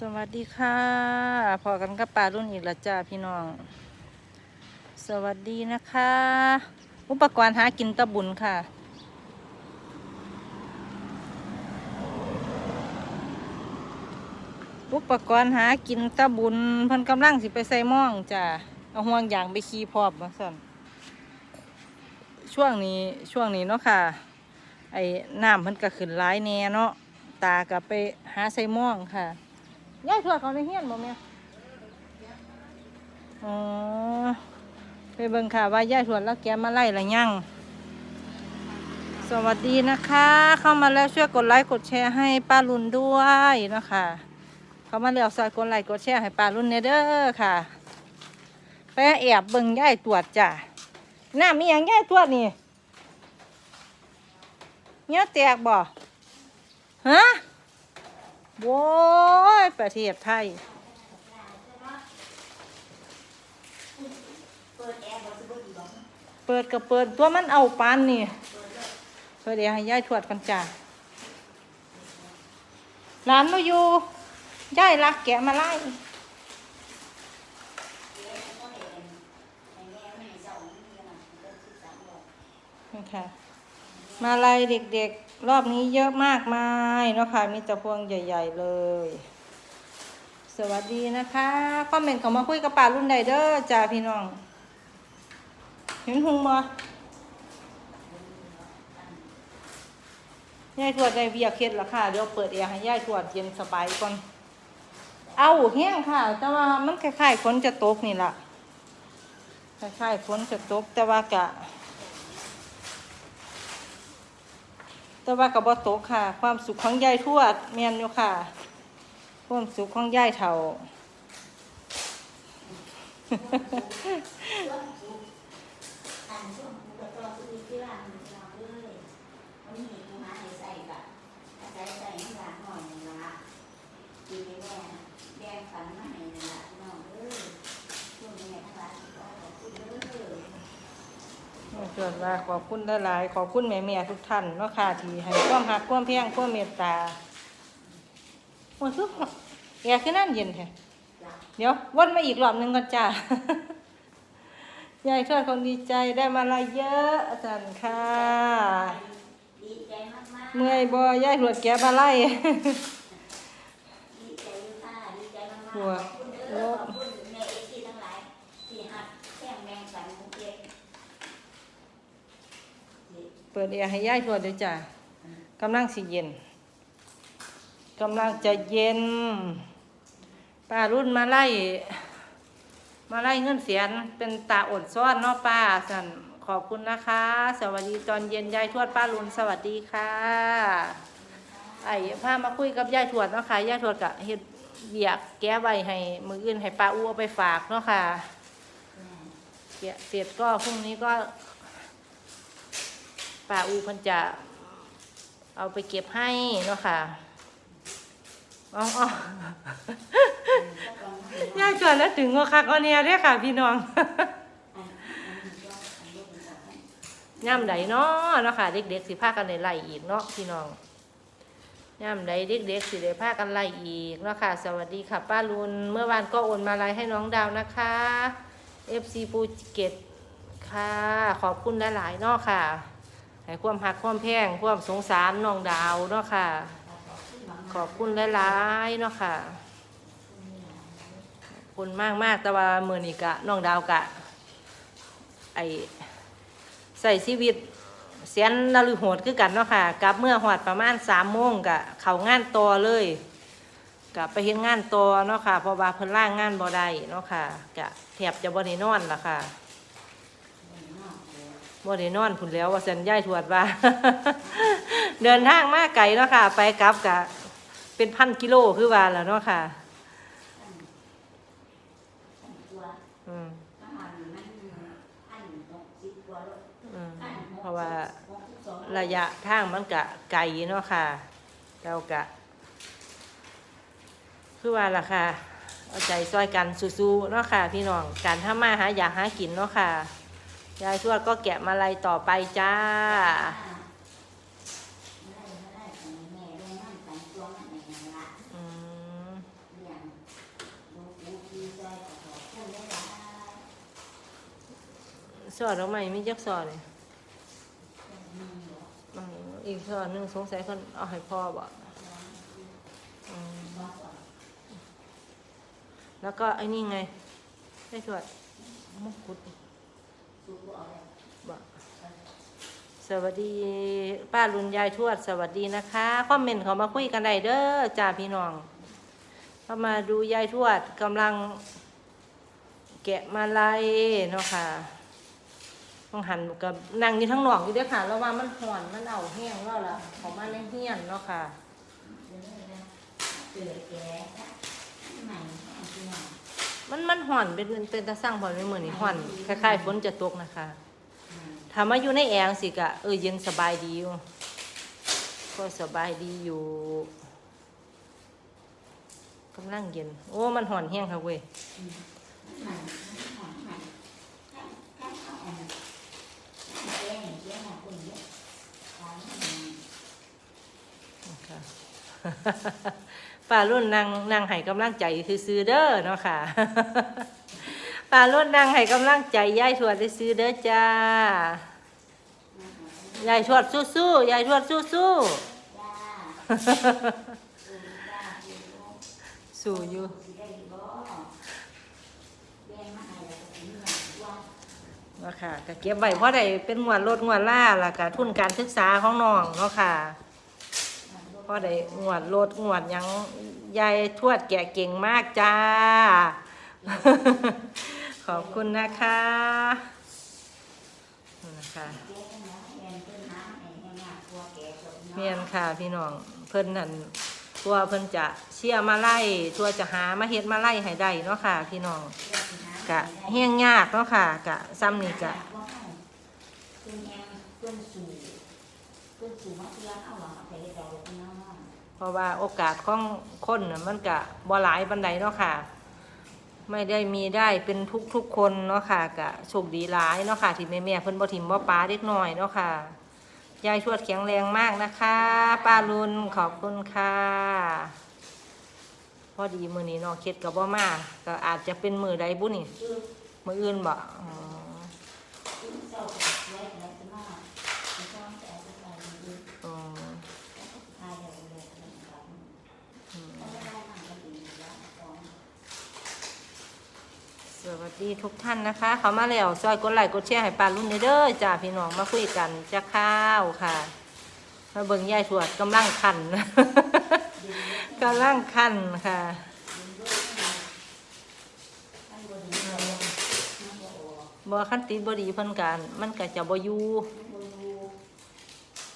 สวัสดีค่ะพอกันกับปลารุ่นอีกแล้วจ้าพี่น้อง สวัสดีนะคะ อุปกรณ์หากินตะบุญค่ะ อุปกรณ์หากินตะบุญพิ่นกำลังสิไปใส่ม่องจ้าเอาห่วงยางไปขี่พร้อบมาสั่นช่วงนี้ช่วงนี้เนาะค่ะ ไอ้น้ำเพิ่นก็ขึ้นหลายแน่เนาะตาก็ไปหาใส่ม่องค่ะ ยายทวดเขาในเฮียนบ่แม่อ๋อไปเบิ่งค่ะว่ายายทวดแล้วแกมาไล่ละยังสวัสดีนะคะ เข้ามาแล้วช่วยกดไลค์กดแชร์ให้ป้าลุนด้วยนะคะเข้ามาแล้วซอยกดไลค์กดแชร์ให้ป้าลุนเนเด้อค่ะไปแอบเบิ่งยายตรวจจ้ะน้ามีหยังยายตรวจนี่เนี่ยแตกบ่ฮะ โว้ยประเทศไทยเปิดก็เปิดตัวมันเอาปานนี่เพื่อเดี๋ยวให้ยายทวดกันจ้าร้านมาอยู่ยายรักแกะมาไล่ค่ะมาลัยเด็กๆ รอบนี้เยอะมากมายเนาะค่ะมีแต่พวงใหญ่ ๆเลย สวัสดีนะคะคอมเมนต์เข้ามาคุยกับป่ารุ่นใดเด้อจ้าพี่น้อง เห็นหุงมายายทวดได้เบียเคล็ดแล้วค่ะ เดี๋ยวเปิดแอร์ให้ยายทวดเย็นสบายก่อน เอาแห้งค่ะ แต่ว่ามันคล้ายๆฝนจะตกนี่ล่ะคล้ายๆฝนจะตกแต่ว่ากะ แต่ว่ากับบ่ตกค่ะ ความสุขของยายทวดเมียนอยู่ค่ะ ความสุขของยายเฒ่าอันช่วงหมูกระจอกคือที่ร้านหมูกระจอกเลยวันนี้หมูหาให้ใส่กะใส่ใส่น้ำหลานหน่อยหนึ่งละกินให้แม่แดงฝันมาให้หนึ่งละน้องเอ้ยช่วงนี้ทั้งร้านก็ขอบคุณเด้ อส่วนว่าขอบคุณหลายๆขอบคุณแม่ๆทุกท่านเนาะค่ะที่ให้ความหักความแพงความเมตตาโอ้ยคือแอร์คือนั่นเย็นแท้จ้ะเดี๋ยววนมาอีกรอบหนึงก่อนจ้ายายทวดคงดีใจได้มาลายเยอะอาจารย์ค่ะดีใจมากๆเมื่อยบ่ยายทวดแกมาไล่ดีใจอยู่ค่ะดีใจมากๆหัวขอบคุณเด้อขอบคุณแม่เอซีทั้งหลายที่หักแท่งแดงฝันของเจ๊ เปิดแอร์ให้ยายทวดเด้วยจ้ากำลังสิเย็นกำลังจะเย็นป้ารุ่นมาไล่ มาไล่เงินเสียนเป็นตาอดซ้อนเนาะป้าสันขอบคุณนะคะ สวัสดีตอนเย็นยายทวดป้ารุ่นสวัสดีค่ะ ไอ้พามาคุยกับยายทวดเนาะค่ะยายทวดกะเฮ็ดเบียกแก้ไว้ให้มืออื่นให้ป้าอู้เอาไปฝากเนาะค่ะเกียเสร็จก็พรุ่งนี้ก็าอูเพิ่นจะเอาไปเก็บให้เนาะค่ะอ๋ออ๋อยายชวนแล้วถึงว่าคักเอเนียเด้อค่ะ พี่น้องย่ำใดเนาะเนาะค่ะ เด็กๆสิพากันได้ไล่อีกเนาะพี่น้องย่ำใดเด็กๆสิได้พากันไล่อีกเนาะค่ะ สวัสดีค่ะ ป้าลุนเมื่อวานก็โอนมาไลให้น้องดาวนะคะ FC ภูเก็ตค่ะ ขอบคุณหลายๆเนาะค่ะ ให้ความหักความแพงความสงสารน้องดาวเนาะค่ะ ขอบคุณหลายๆเนาะค่ะคุณมากมากๆแต่ว่ามือนี้กะน้องดาวกะ ไอใส่ชีวิตเสียนนฤโหดคือกันเนาะค่ะกลับเมื่อหอดประมาณสามโมงกะเขางานต่อเลยกะไปเห็นงานต่อเนาะค่ะเพราะว่าเพิ่นล่างงานบ่ได้เนาะค่ะกะแทบจะบ่ได้นอนละค่ะ บ่ได้นอนพุ่นแล้วว่าสันย่ายทวดว่า เดินทางมาไกลเนาะค่ะ ไปกลับกะเป็นพันกิโลคือว่าแล้วเนาะค่ะอืมประมาณนั้นอันหกสิบกว่าโลอืมเพราะว่าระยะทางมันกะไกลเนาะค่ะแล้วกะ คือว่าล่ะค่ะ เอาใจซอยกันสู้ๆเนาะค่ะ พี่น้องการทำมาหาอยากหากินเนาะค่ะ ยายทวดก็แกะมาลัยต่อไปจ้าสอดเราใหม่ไม่จักสอดเลยอีกสอดหนึ่งสงสัยคนเอาให้พ่อบอกแล้วก็ไอ้นี่ไงไอ้ทวดมงกุฎ สวัสดีป้าลุนยายทวดสวัสดีนะคะคอมเมนต์เขามาคุยกันได้เด้อจ้าพี่น้องเข้ามาดูยายทวดกำลัง แกะมาลัยเนาะค่ะต้องหันกับนั่งอยู่ทั้งหนอกอยู่เด้อค่ะแล้วว่ามันห่อนมันเอาแห้งแล้วล่ะของมันเฮี้ยนเนาะค่ะเกิดแก่ใหม่ที่น่อย มันมันห่อนเป็นเป็นตาสร้างพอไม่เหมือนี่ห่อนคล้ายๆฝนจะตกนะคะถามว่าอยู่ในแอร์สิกะเออเย็นสบายดีอยู่ก็สบายดีอยู่กำลังเย็น โอ้ มันห่อนแห้งค่ะเว้ยค่ะ ป้ารุ่นนางนางให้กำลังใจซื้อเด้อเนาะค่ะป้ารุ่นนางให้กำลังใจยายทวดซื้อเด้อจ้ายายทวดสู้ๆยายทวดสู้จ้าๆสู้อยู่ก็สิมีอยู่เนาะค่ะก็เก็บไว้เพราะได้เป็นงวดรถงวดล่าล่ะก็ทุนการศึกษาของน้องเนาะค่ะ พราะได้งวดรถงวดหยังยายทวดแกะเก่งมากจ้า ขอบคุณนะคะนี่นะคะเมียนค่ะพี่น้องเพิ่นนั่นตัวเพิ่นจะเชี่ยมาไล่ตัวจะหามาเฮ็ดมาไล่ให้ได้เนาะค่ะ พี่น้องกะเฮี้ยงยากเนาะค่ะ กะซ้ำนี่กะเพิ่นแองเพิ่นสู่เพิ่นสู่มาเพื่อเอาหวังเอ ราะว่าโอกาสของคนน่ะมันกะบ่หลายบันไดเนาะค่ะ ไม่ได้มีได้เป็นทุกทุกๆคนเนาะค่ะกะโชคดีหลายเนาะค่ะที่แม่แม่เพิ่นบ่ถิ่มบ่ป้าเด็กน้อยเนาะค่ะยายชวดแข็งแรงมากนะคะป้ารุนขอบคุณค่ะพอดีมือนี้เนาะเคล็ดก็บ่มากก็อาจจะเป็นมือใดบุนี่มืออื่นบ่อ๋อ คือเจ้าก็ไว้แล้วจะมาจะต้องแต่จะใส่ดี อ๋อ ทายเอาเลยนะครับ อืม ถ้าไม่ได้มันก็ดีแล้วของ สวัสดีทุกท่านนะคะ เขามาแล้วซอยกดไลค์กดแชร์ให้ปลารุ่นเด้อจ้าพี่น้องมาคุยกันจะข้าวค่ะมาเบิ่งยายถวดกำลังคันกำลังคันค่ะบดีเบอบ่คันติดบ่ดีเพิ่นกันมันก็จะบอยู่ท่านบดู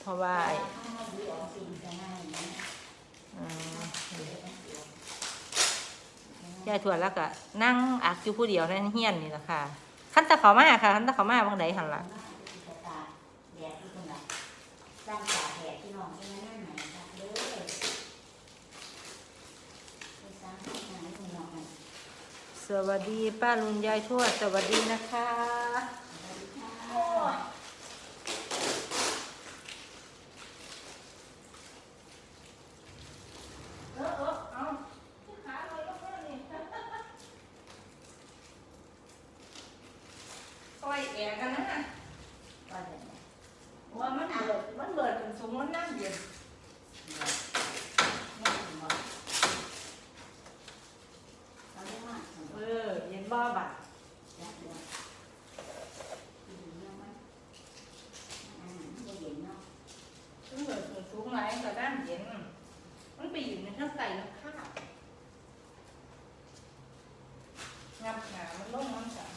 เพราะว่า ว่า ไอ้ ท่านมาดูออกสิ่งจะง่ายนะ อืม ยายถวดแล้วก็นั่งอักอยู่ผู้เดียวในเฮียนนี่แหละค่ะขันตะเขามาค่ะขันตะเขามาบางใดหันละแดดที่ตรงไหนตั้งตาแดดที่น้องที่นั่นไหนครับเด้อไปสร้างที่ไหนคุณน้องสวัสดีป้าลุงยายทวดสวัสดีนะคะ เออเออเอาขาลอยลงมานี่ปล่อยแอร์กันนะ ว่าเดี๋ยวนี้ ว่ามันเบิดมันเบิดจนสูงมันนั่งเย็น แม่ถึงบอกเราได้มากถึง เอ อเย็นบ่บัด แล้วเดี๋ยวอืมเนี่ยมันอ่ามันจะเย็นเนาะ มันเบิดจนสูงไหนก็ด้านเย็น มันไปอยู่ในข้างใต้น้ำข้าวงับหามันลงน้ำสาม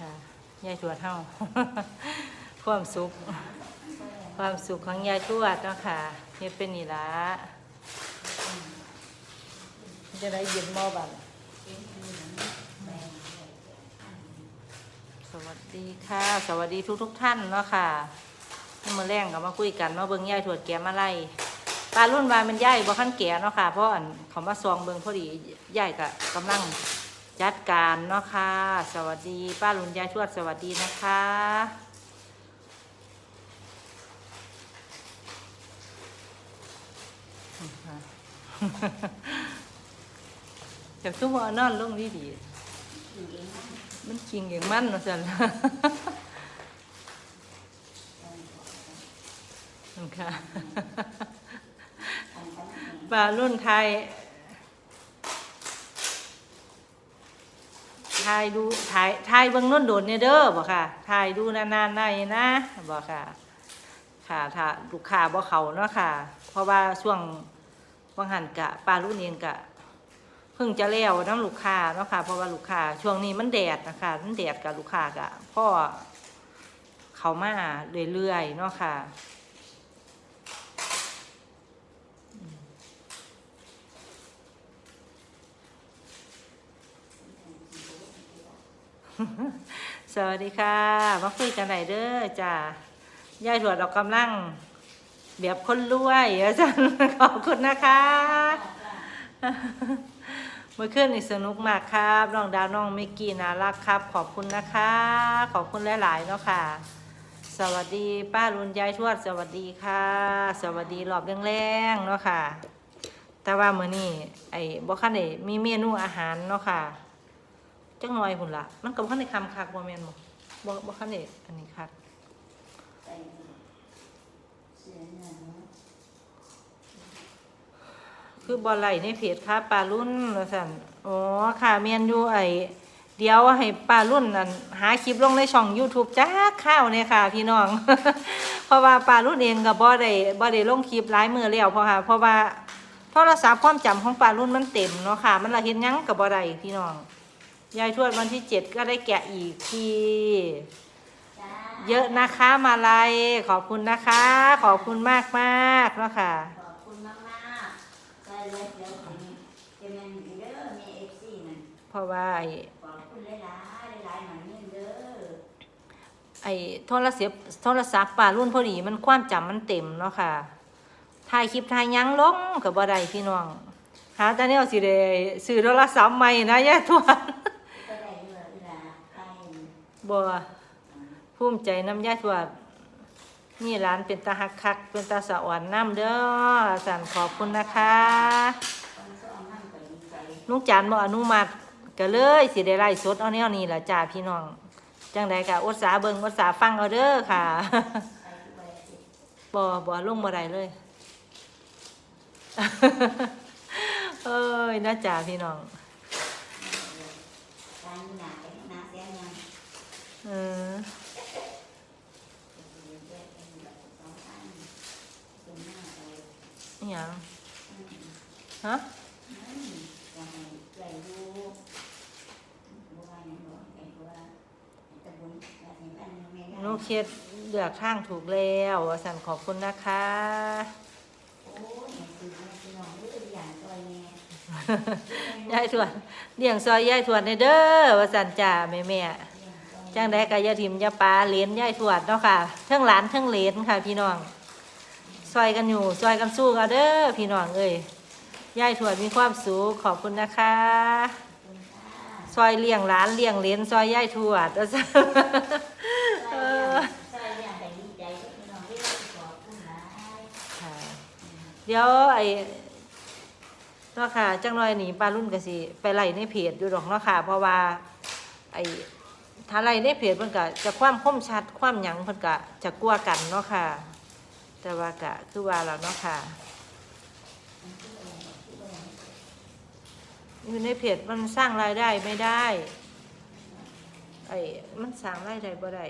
ค่ะ ยายทวดเฮา ความสุข ความสุขของยายทวดเนาะค่ะเฮ็ดเป็นนี่ละจะได้เย็นมอบันสวัสดีค่ะ สวัสดีทุกทุกท่านเนาะค่ะที่มาแรงกับมาคุยกันมาเบิ่งยายทวดแกมาไล่ปลารุ่นวานเป็นยายบ่ขั้นแก่เนาะค่ะ เพราะอันเขามาซองเบิ่งพอดียายก็กำลัง จัดการเนาะคะ่ะ สวัสดี ป้าลุนยาชวดสวัสดีนะคะจากทุกวันอนลงดีดี มันจริงอย่างมั่นนะจันค่ะปลารุ่นไทย ทายดูถ่ายทายเบิ่งน้นโดดเนี่ยเด้อบ่ค่ะทายดูนานๆได้นะบ่ค่ะ ค่ะถ้าลูกค้าบ่เขาเนาะค่ะ เพราะว่าช่วงวังหันกะปลารุ่นเองกะเพิ่งจะแล้วน้ำลูกค้าเนาะค่ะ เพราะว่าลูกค้าช่วงนี้มันแดดนะคะมันแดดกับลูกค้ากะพ่อเขามาเรื่อยๆเนาะค่ะ สวัสดีค่ะ มาคุยกันไหนอยเด้อจ้ายายถวดออกกำลัง แบบคนรวยอาจารย์ขอบคุณนะคะเมื่อคืนนี่สนุกมากครับน้องดาวน้องเมกกี้น่ารักครับ ขอบคุณนะคะ ขอบคุณหลายๆเนาะค่ะ สวัสดีป้ารุนยายทวด สวัสดีค่ะ สวัสดีรอบแรงๆเนาะค่ะ แต่ว่ามื้อนี้ไอ้บ่คันได้มีเมนูอาหารเนาะค่ะ จังหน่อยพุ่นละมันก็บ่คันได้คำคักบ่แมนบ่บ่บ่คันได้อันนี้คักไปเสือเนื้อเนาะคือบ่ไลในเพจค่ะปลารุ่นว่าซั่นอ๋อค่ะแม่นอยู่ไอเดี๋ยวให้ปลารุ่นนั่นหาคลิปลงในช่อง YouTube จ้าข้าวเนี่ยค่ะ พี่น้อง เพราะว่าปลารุ่นเองก็บ่ได้บ่ได้ลงคลิปหลายมือแล้วเพราะค่ะเพราะว่าโทรศัพท์ความจำของปลารุ่นมันเต็มเนาะค่ะ มันละเฮ็ดหยังก็บ่ได้พี่น้อง ยายทวดวันที่เจ็ดก็ได้แกะอีกทีจ้าเยอะนะคะมาลัยขอบคุณนะคะ ขอบคุณมากมากๆเนาะค่ะ ขอบคุณมากๆใช่เลยเดี๋ยวถึงจะเป็นเด้อมีเอฟซีนั่นเพราะว่าไอ้ขอบคุณหลายๆหลายๆหน่อยนี่เด้อไอ้โทรศัพท์โทรศัพท์ป่ารุ่นพอดีมันความจำมันเต็มเนาะค่ะถ่ายคลิปถ่ายหยังลงกับบ่ได้พี่น้องหาแต่แนวสิได้ซื้อโทรศัพท์ใหม่นะยายทวดก็ได้เวลาไป บ่ภูมิใจน้ำยายทวดนี่ร้านเป็นตาฮักคัก เป็นตาสะอ่อนน้ำเด้อสันขอบคุณนะคะคนสอนนั่นก็ดีใจลุงจันบ่อนุมัติก็เลยสิได้ไล่สดเอาแนวนี้ล่ะจ้าพี่น้อง จังใดก็อดสาเบิงอดสาฟังเอาเด้อค่ะไปทุกวันอาทิตย์บ่บ่ลงบ่ได้เลยเอ้ยนะจ้าพี่น้อง เสียยังเออเดี๋ยวเป็นแบบสองพันเป็นหน้าไปอหยังอืมฮะอืมจะให้ใจดูบัวยังบอกไอ้บัวตะบุญจะเห็นอันนี้ไม่ได้หนูเฮ็ดเลือกทางถูกแล้วว่าซั่นขอบคุณนะคะโอ้ยแม่ซื้อแม่ซื้อน้องรู้ตัวอย่างตัวแม่ยายทวดเลี้ยงซอยยายทวดในเด้อว่าซั่นจ้าแม่ๆ จังใดก็อย่าทิ่มยาปาเหรียญยายทวดเนาะค่ะเทั้งหลานเทั้งเหรียญค่ะ พี่น้องซอยกันอยู่ซอยกันสู้กันเด้อพี่น้องเอ้ยยายทวดมีความสุขขอบคุณนะคะซอยเลี้ยงหลานเลี้ยงเหลนซอยย่ายทวดเออใช่อย่างแต่ดีใจที่พี่น้องได้ขอบคุณหลายค่ะเดี๋ยวไอ้เนาะค่ะจังน่อยหนีปลารุ่นก็สิไปไล่ในเพจอยู่ดอกเนาะค่ะ เพราะว่าไอ้ ถ้าไล่ในเพจเพิ่นก็จะความคมชัดความหยังเพิ่นก็จะกลัวกันเนาะค่ะ แต่ว่าก็คือว่าแล้วเนาะค่ะ อยู่ในเพจมันสร้างรายได้ไม่ได้ ไอ้มันสร้างรายได้บ่ได้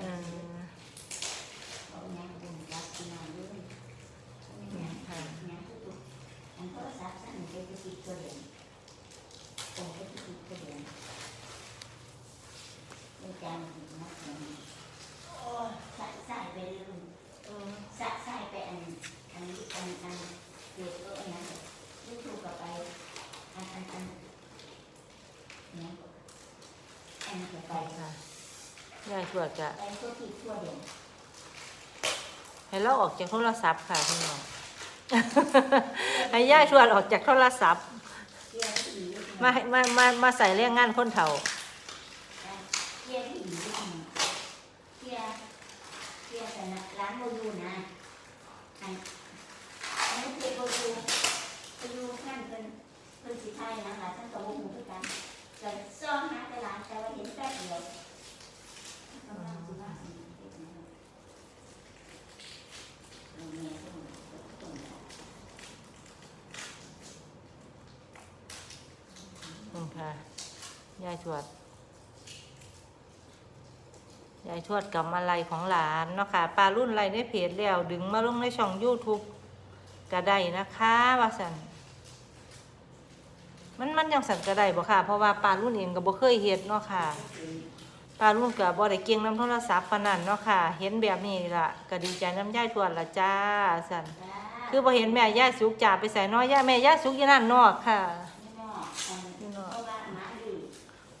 เออ เอาแม่บุญรักพี่น้องด้วยแม่แม่ทุกๆอันโทรศัพท์สั่น เป็นตัวเดียวโอ้เป็นสิบตัวเดียวเป็นการนักเรียโอ้ใส่ใส่ไปเรื่อยใส่ใส่ไปอันอันนี้อันอันเด็กก็อันนั้นยูทูบกับไปอันอันอันเนี่ยอันกับไปค่ะยายทวดจะไปตัวที่ตัวเดียวให้เราออกจากโทรศัพท์ค่ะพี่น้อง ให้ยายทวดออกจากโทรศัพท์เที่ยวที่อีก มาให้มามามาใส่เรื่องงานคนเฒ่าเที่ยวที่อีกเที่ยวนะร้านโมยูนะอันอันนี้เพจโมยูโมยูท่านเป็นเป็นสีไทยนะหลานท่านกับวงหูด้วยกันแต่ซ่องหาแต่ร้านแต่ว่าเห็นแป๊บเดียวกำลังสิว่าสิเฮ็ดนะครับโรงเรียนต้องต้อง อืมค่ะยายท วด ยายทวดกับมาลัยของหลานเนาะค่ะปลารุ่นไรในเพจแล้วดึงมาลงในช่อง YouTube ก็ได้นะคะว่าสันมันมันยังสั่นก็ได้บ่ค่ะ เพราะว่าปลารุ่นเองก็บ่เคยเฮ็ดเนาะค่ะปลารุ่นก็บ่ได้เก่งน้ำโทรศัพท์ปานนั้นเนาะค่ะ เห็นแบบนี้ล่ะก็ดีใจน้ำยายทวดละจ้าสั่นคือบ่เห็นแม่ยายสุกจ่าไปใส่น้อยย่าแม่ยายสุกยู่นั่นนอกค่ะอันนี้เพราะว่าหมาดื้อ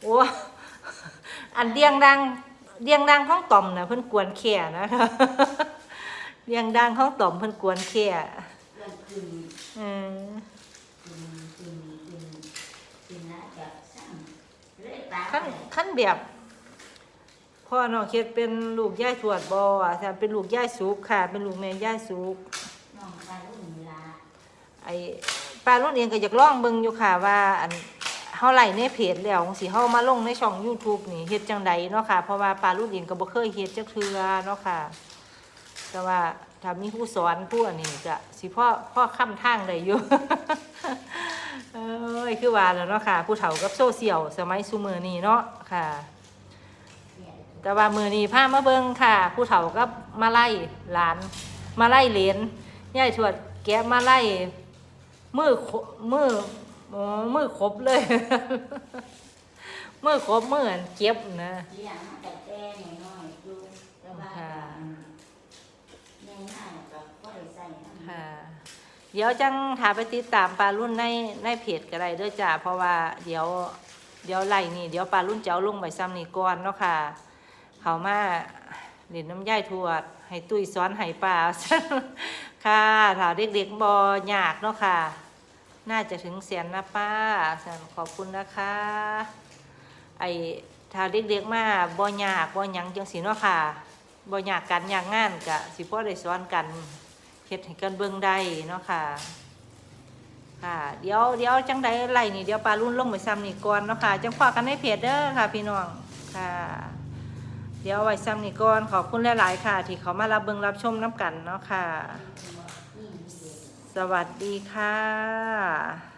โอ้อันเดียงดังเดียงดังของต่อมนะเพิ่นกวนแข่นะคะเดียงดังของต่อมเพิ่นกวนแข่เรื่องคืนอืมคืนคืนคืนคืนละจะสร้างเรื่อยตามขั้นขั้นแบบพ่อน้องเฮ็ดเป็นลูกย่ายทวดบ่อะแต่เป็นลูกย่ายสุกค่ะ เป็นลูกแม่ย่ายสุกน้องตาลุ่นเวลาไอ้ป้ารุ่นเองก็อยากลองเบิ่งอยู่ค่ะว่าอัน เฮาไล่ในเพจแล้วจังสิเฮามาลงในช่อง YouTube นี่เฮ็ดจังใดเนาะค่ะ เพราะว่าป้ารุ่นเองก็บ่เคยเฮ็ดจักเทื่อเนาะค่ะ แต่ว่าถ้ามีผู้สอนผู้อันนี้ก็สิพ่อพ่อค้ำทางได้อยู่เอ้ยคือว่าแล้วเนาะค่ะ ผู้เฒ่ากับโซเชียลสมัยซุมื้อนี้เนาะค่ะ แต่ว่ามือนี้พามาเบิ่งค่ะ ผู้เฒ่าก็มาไล่หลาน มาไล่เหลนยายทวดแกะมาไล่มือมือ อ๋อมือครบเลย มือครบมืออันเก็บนะเลี้ยงมาแต่แต่น้อยๆดูแต่ว่าค่ะในหน้าก็ก็ได้ใส่นะค่ะ เดี๋ยวจังถาไปติดตามปลารุ่นในในเพจก็ได้เด้อจ้าเพราะว่าเดี๋ยวเดี๋ยวไล่นี่เดี๋ยวปลารุ่นจะเอาลงไปซ้ำนี่ก่อนเนาะค่ะ เขามาเล่นน้ำย่ายทวด ให้ตุ้ยซ้อนให้ป่าค่ะถ้าเด็กๆบอยากเนาะค่ะ น่าจะถึงแสนนะป้าสันขอบคุณนะคะ ไอ้ถ้าเด็กๆมาบอยากบอหยังจังสีเนาะค่ะบอยากกันอยากงานกะสิพ่อได้ซ้อนกันเฮ็ดให้กันเบิ่งได้เนาะค่ะ ค่ะ เดี๋ยวเดี๋ยวจังใดไล่นี่เดี๋ยวปลารุ่นลงไปซ้ำนี่ก่อนเนาะค่ะจังพอกันในเพจเด้อค่ะ พี่น้องค่ะ เดี๋ยวไว้ซ้ำนี่ก่อนขอบคุณหลายๆค่ะ ที่เขามารับเบิ่งรับชมน้ำกันเนาะค่ะนี่มีเด็ก สวัสดีค่ะ